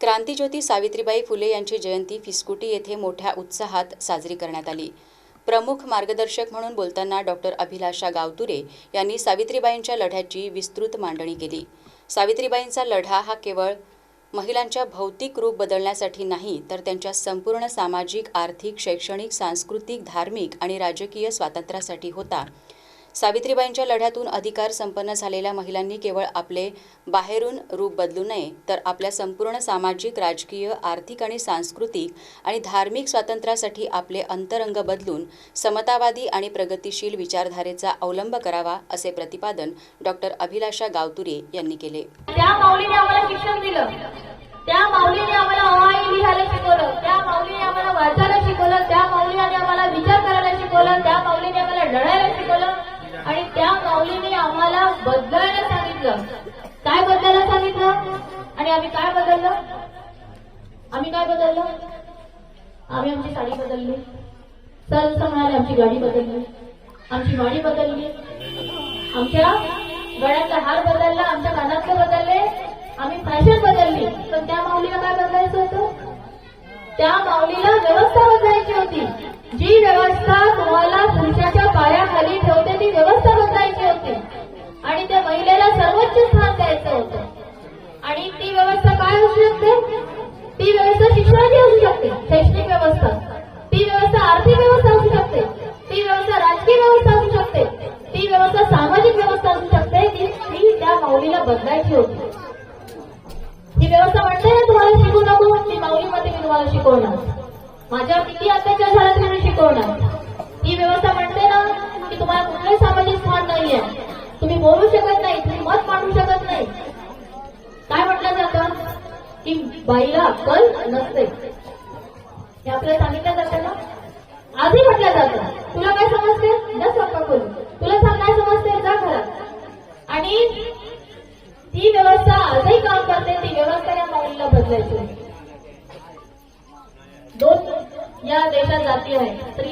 क्रांतीज्योती सावित्रीबाई फुले यांची जयंती फिस्कुटी येथे मोठ्या उत्साहात साजरी करण्यात आली. प्रमुख मार्गदर्शक म्हणून बोलताना डॉक्टर अभिलाषा गावतुरे यांनी सावित्रीबाईंच्या लढ्याची विस्तृत मांडणी केली. सावित्रीबाईंचा लढा हा केवळ महिलांच्या भौतिक रूप बदलण्यासाठी नाही तर त्यांच्या संपूर्ण सामाजिक आर्थिक शैक्षणिक सांस्कृतिक धार्मिक आणि राजकीय स्वातंत्र्यासाठी होता. सावित्रीबाईंच्या लढ्यातून अधिकार संपन्न झालेल्या महिलांनी केवळ आपले बाहेरून रूप बदलू नये तर आपल्या संपूर्ण सामाजिक राजकीय आर्थिक आणि सांस्कृतिक आणि धार्मिक स्वातंत्र्यासाठी आपले अंतरंग बदलून समतावादी आणि प्रगतिशील विचारधारेचा अवलंब करावा असे प्रतिपादन डॉक्टर अभिलाषा गावतुरे यांनी केले. त्या माऊलीने आम्हाला शिक्षण दिलं त्या माऊलीने आम्हाला सांगितलं काय बदलायला सांगितलं? आणि आम्ही काय बदललं? आम्ही काय बदललं? आम्ही आमची साडी बदलली. सहज म्हणाले आमची गाडी बदलली. आमची वाणी बदलली. आमच्या गळ्यातला हार बदलला आमच्या कानातले बदलले. आम्ही फॅशन बदलली. पण त्या माऊलीला काय बदलायचं होतं? त्या माऊलीला व्यवस्था बदलायची होती. जी व्यवस्था तुम्हाला पुरुषाच्या शिकवणार. माझ्यावर किती अत्याचार झाला तरी मी शिकवणार. ही व्यवस्था म्हणते ना की तुम्हाला कुठलंही सामाजिक स्थान नाहीये. तुम्ही बोलू शकत नाही तुम्ही मत मांडू शकत नाही. काय म्हटलं जातं? की बाईला अक्कल नसते. हे आपल्याला सांगितलं जातं ना? आजही म्हटलं जातं. तुला काय समजते? न स्वप्न करू तुला काय समजते?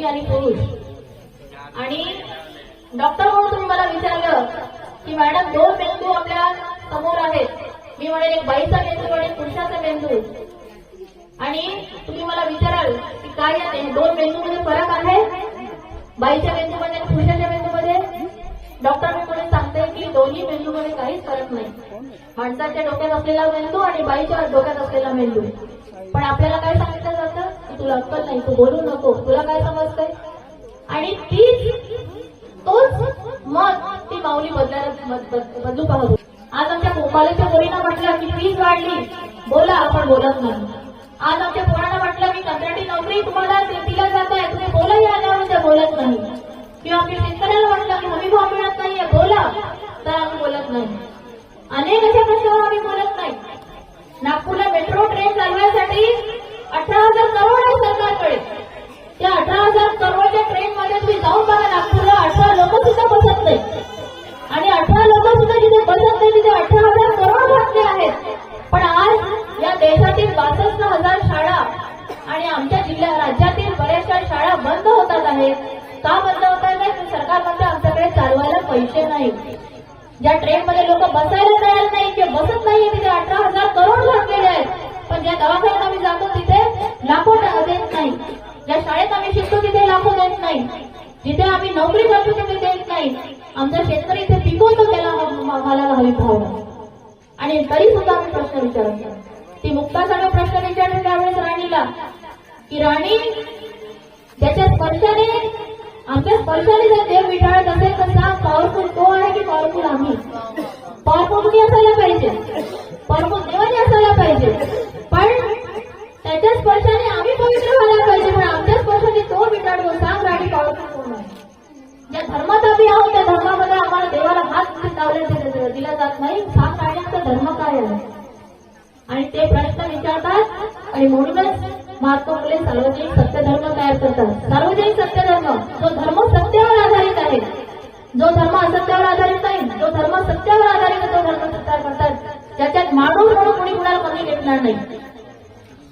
आणि पुरुष. आणि डॉक्टर म्हणून तुम्ही मला विचारलं की मॅडम दोन मेंदू आपल्यासमोर आहेत. मी म्हणेन एक बाईचा मेंदू आणि पुरुषाचा मेंदू. आणि तुम्ही मला विचाराल की काय या ते- दोन मेंदूमध्ये फरक आहे? बाईच्या मेंदूमध्ये आणि पुरुषाच्या मेंदूमध्ये? डॉक्टर म्हणून सांगते की दोन्ही मेंदूमध्ये काहीच फरक नाही. माणसाच्या डोक्यात असलेला मेंदू आणि बाईच्या डोक्यात असलेला मेंदू. पण आपल्याला काय सांगितलं तुला अक्कल नाही तू बोलू नको. तुला काय समजतंय? आणि तीच तोच मत ती माऊली बदलायला बदलू पाहतो आज आमच्या कॉलेजच्या मुलींना म्हटलं की फीज वाढली. बोला आपण बोलत नाही. आज आमच्या पोरांना म्हटलं की कंत्राटी नोकरी तुम्हाला दिल्या जात आहे. तुम्ही बोला या आल्यावर त्या बोलत नाही. किंवा आम्ही शेतकऱ्याला म्हटलं की हमी भाव मिळत नाहीये. बोला तर आम्ही बोलत नाही. अनेक अशा प्रश्नावर आम्ही बोलत नाही. नागपूरला मेट्रो ट्रेन चालवण्यासाठी अठरा हजार करोड आहे सरकारकडे. त्या अठरा हजार करोडच्या ट्रेन मध्ये तुम्ही जाऊन बघा नागपूरला अठरा लोक सुद्धा बसत नाही आणि अठरा लोक सुद्धा जिथे बसत नाही तिथे अठरा हजार करोड घातले आहेत. पण आज या देशातील बासष्ट हजार शाळा आणि आमच्या जिल्ह्या राज्यातील बऱ्याचशा शाळा बंद होतात आहेत. का बंद होत नाही सरकार म्हणते आमच्याकडे चालवायला पैसे नाही. ज्या ट्रेन मध्ये लोक बसायला तयार नाही किंवा बसत नाही तिथे अठरा नोकरी करतो तुम्ही देत नाही. आमचा शेतकरी इथे पिकवतो त्याला घालायला हवी भाव आणि तरी सुद्धा आम्ही प्रश्न विचारत ती ती मुक्तासाने प्रश्न विचारले त्यावेळेस राणीला की राणी ज्याच्या स्पर्शाने आमच्या स्पर्शाने जर देव विठाळत असेल तर सांग पॉवरफुल तो आहे की पॉवरफुल आम्ही? पॉवरफुल कुणी असायला पाहिजे? पॉवरफुल देवाने असायला पाहिजे. पण त्याच्या स्पर्शाने आणि म्हणूनच महात्मा फुले सार्वजनिक सत्यधर्म तयार करतात. सार्वजनिक सत्यधर्म जो धर्म सत्यावर आधारित आहे जो धर्म असत्यावर आधारित नाही जो धर्म सत्यावर आधारित तो धर्म सत्यावर करतात. ज्याच्यात माणूस म्हणून कोणी कुणाला कमी घेणार नाही.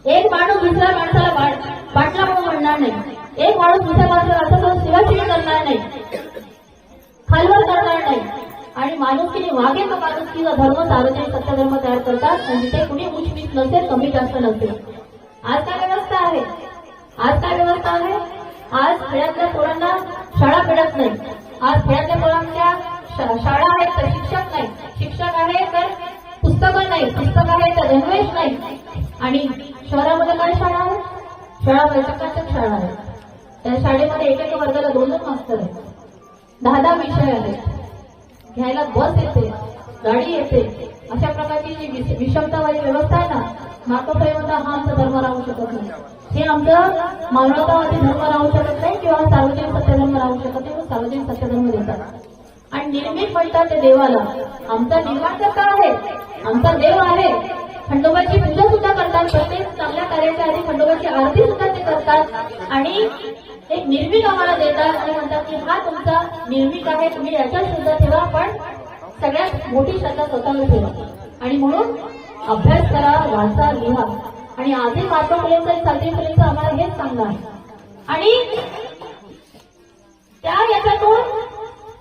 एक माणूस दुसऱ्या माणसाला पाटला वाटला म्हणून म्हणणार नाही. एक माणूस दुसऱ्या माणसाला असं करून शिवाशिवी करणार नाही. खालवर करणार नाही. आणि माणुसकीने वागेल तो माणुसकीचा धर्म सार्वजनिक सत्यधर्म तयार करतात. आणि ते कुणी उच्च नसेल कमी जास्त नसेल. आज काय व्यवस्था आहे? आज काय व्यवस्था आहे? आज खेड्यातल्या पोरांना शाळा मिळत नाही. आज खेड्यातल्या पोरांच्या शा- शाळा आहेत तर शिक्षक नाही. शिक्षक आहे तर पुस्तकं नाही. पुस्तक आहे तर गणवेश नाही. आणि शहरामध्ये काय शाळा आहे? शाळा चकाचक शाळा आहे त्या शाळेमध्ये एक एक वर्गाला दोन दोन मास्तर आहेत. दहा दहा विषय आहेत. घ्यायला बस येते गाडी येते. अशा प्रकारची जी विष- विषमतावादी व्यवस्था आहे ना मार्कोपर्यंत हा आमचा धर्म राहू शकत नाही. हे आमचं मानवतावादी धर्म राहू शकत नाही किंवा सार्वजनिक सत्यधर्म राहू शकत नाही सार्वजनिक सत्यधर्म देतात. आणि निर्मित म्हणतात ते देवाला. आमचा निर्माणकर्ता आहे. आमचा देव आहे. खंडोबाची पूजा सुद्धा करतात. प्रत्येक चांगल्या कार्याच्या आधी खंडोबाची आरती सुद्धा ते करतात. आणि एक निर्मिक आम्हाला देतात आणि म्हणतात की हा तुमचा निर्मिक आहे. तुम्ही याच्यात सुद्धा ठेवा पण सगळ्यात मोठी श्रद्धा स्वतःला ठेवा. आणि म्हणून अभ्यास करा वाचा लिहा. आणि आधी माता पर्यंत आणि आम्हाला हेच सांगणार. आणि त्या याच्यातून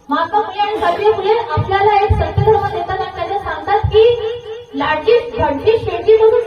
माता मुले आणि सातवी मुले आपल्याला एक सत्यधर्म देतात आणि त्याच्यात सांगतात की लाडकी घडकी शेती म्हणून